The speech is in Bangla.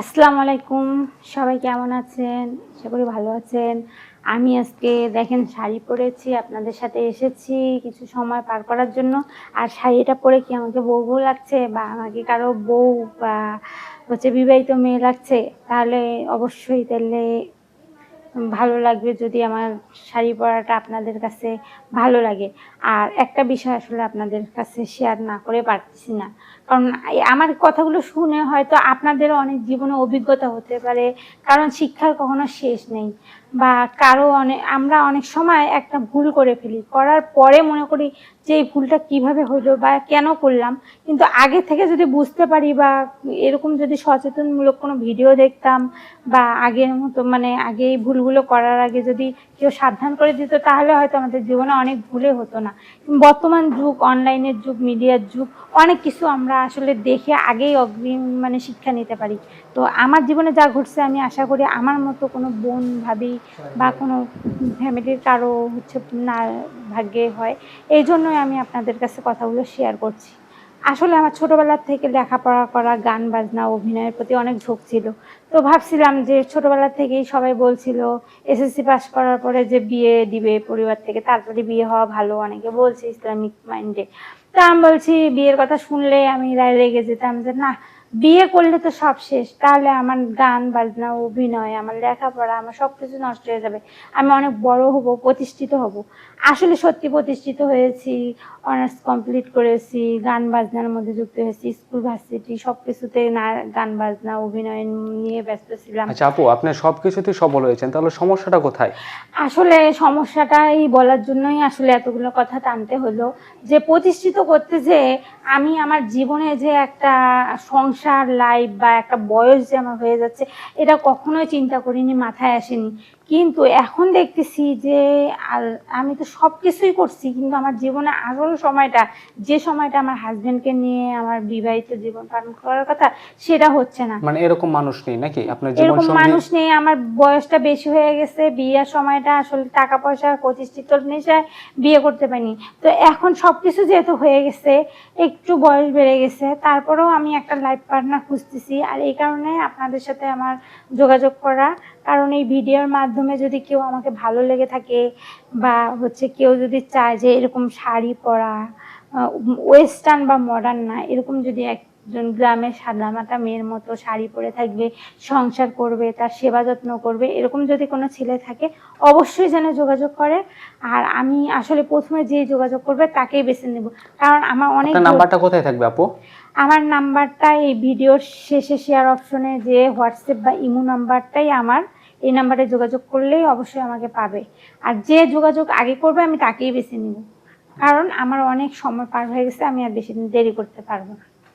আসসালামু আলাইকুম। সবাই কেমন আছেন? আশা করি ভালো আছেন। আমি আজকে দেখেন, শাড়ি পরেছি, আপনাদের সাথে এসেছি কিছু সময় পার করার জন্য। আর শাড়িটা পরে কি আমাকে বউ বউ লাগছে বা আমাকে কারও বউ বা হচ্ছে বিবাহিত মেয়ে লাগছে? তাহলে অবশ্যই তাহলে ভালো লাগবে যদি আমার শাড়ি পরাটা আপনাদের কাছে ভালো লাগে। আর একটা বিষয় আসলে আপনাদের কাছে শেয়ার না করে পারতেছি না। কারণ আমার কথাগুলো শুনে হয়তো আপনাদেরও অনেক জীবনে অভিজ্ঞতা হতে পারে, কারণ শিক্ষার কখনো শেষ নেই। বা কারও অনেক আমরা অনেক সময় একটা ভুল করে ফেলি। করার পরে মনে করি যে এই ভুলটা কীভাবে হলো বা কেন করলাম। কিন্তু আগে থেকে যদি বুঝতে পারি বা এরকম যদি সচেতনমূলক কোনো ভিডিও দেখতাম বা আগের মতো মানে আগে এই ভুলগুলো করার আগে যদি কেউ সাবধান করে দিত, তাহলে হয়তো আমাদের জীবনে অনেক ভুলে হতো না। বর্তমান যুগ, অনলাইনের যুগ, মিডিয়ার যুগ, অনেক কিছু আমরা আসলে দেখে আগেই অগ্রিম মানে শিক্ষা নিতে পারি। তো আমার জীবনে যা ঘটছে, আমি আশা করি আমার মতো কোনো বোন, ভাবি বা কোনো ফ্যামিলির কারও হচ্ছে না ভাগ্যে হয়, এই জন্যই আমি আপনাদের কাছে কথাগুলো শেয়ার করছি। আসলে আমার ছোটোবেলার থেকে লেখাপড়া করা, গান বাজনা, অভিনয়ের প্রতি অনেক ঝোঁক ছিল। তো ভাবছিলাম যে ছোটোবেলা থেকেই সবাই বলছিল এসএসসি পাস করার পরে যে বিয়ে দিবে পরিবার থেকে তারপরে বিয়ে হওয়া ভালো, অনেকে বলছে ইসলামিক মাইন্ডে তা আমি বলছি, বিয়ের কথা শুনলে আমি রায় রেগে যেতাম যে না বিয়ে করলে তো সব শেষ। তাহলে আমার গান বাজনা অভিনয় আমার লেখাপড়া আমার সব কিছু নষ্ট হয়ে যাবে। আমি অনেক বড় হব প্রতিষ্ঠিত হব। আসলে সত্যি প্রতিষ্ঠিত হয়েছি অনার্স কমপ্লিট করেছি গান বাজনার মধ্যে যুক্ত হয়েছি স্কুল ভার্সিটি সব কিছুতে না গান বাজনা অভিনয় নিয়ে ব্যস্ত ছিলাম। আচ্ছা আপু আপনি সব কিছুতেই সফল হয়েছেন তাহলে সমস্যাটা কোথায়? আসলে সমস্যাটাই বলার জন্যই আসলে এতগুলো কথা টানতে হলো। যে প্রতিষ্ঠিত করতে যে আমি আমার জীবনে যে একটা সংসার লাইফ বা একটা বয়স যে আমার হয়ে যাচ্ছে এটা কখনোই চিন্তা করিনি মাথায় আসেনি। কিন্তু এখন দেখতেছি যে আমি তো সব কিছুই করছি কিন্তু আমার জীবনে আসল সময়টা যে সময়টা আমার হাজবেন্ডকে নিয়ে আমার বিবাহিত জীবন পালন করার কথা সেটা হচ্ছে না। মানে এরকম মানুষ নেই নাকি? আপনার এরকম মানুষ নেই আমার বয়সটা বেশি হয়ে গেছে বিয়ের সময়টা আসলে টাকা পয়সা প্রতিষ্ঠিত নেশায় বিয়ে করতে পারিনি। তো এখন সবকিছু যেহেতু হয়ে গেছে একটু বয়স বেড়ে গেছে তারপরেও আমি একটা লাইফ পার্টনার খুঁজতেছি আর এই কারণে আপনাদের সাথে আমার যোগাযোগ করা। কারণ এই ভিডিওর মাধ্যমে যদি কেউ আমাকে ভালো লেগে থাকে বা হচ্ছে কেউ যদি চায় যে এরকম শাড়ি পরা ওয়েস্টার্ন বা মডার্ন না এরকম যদি একজন গ্রামের সাদামাটা মেয়ের মতো শাড়ি পরে থাকবে সংসার করবে তার সেবা যত্ন করবে এরকম যদি কোনো ছেলে থাকে অবশ্যই যেন যোগাযোগ করে। আর আমি আসলে প্রথমে যে যোগাযোগ করবে তাকেই বেছে নেব। কারণ আমার অনেক নাম্বারটা কোথায় থাকবে আপু? আমার নাম্বারটা এই ভিডিওর শেষে শেয়ার অপশনে যে হোয়াটসঅ্যাপ বা ইমো নাম্বারটাই আমার। এই নাম্বারে যোগাযোগ করলেই অবশ্যই আমাকে পাবে। আর যে যোগাযোগ আগে করবে, আমি তাকেই বেছে নিব। কারণ আমার অনেক সময় পার হয়ে গেছে, আমি আর বেশি দিন দেরি করতে পারব না।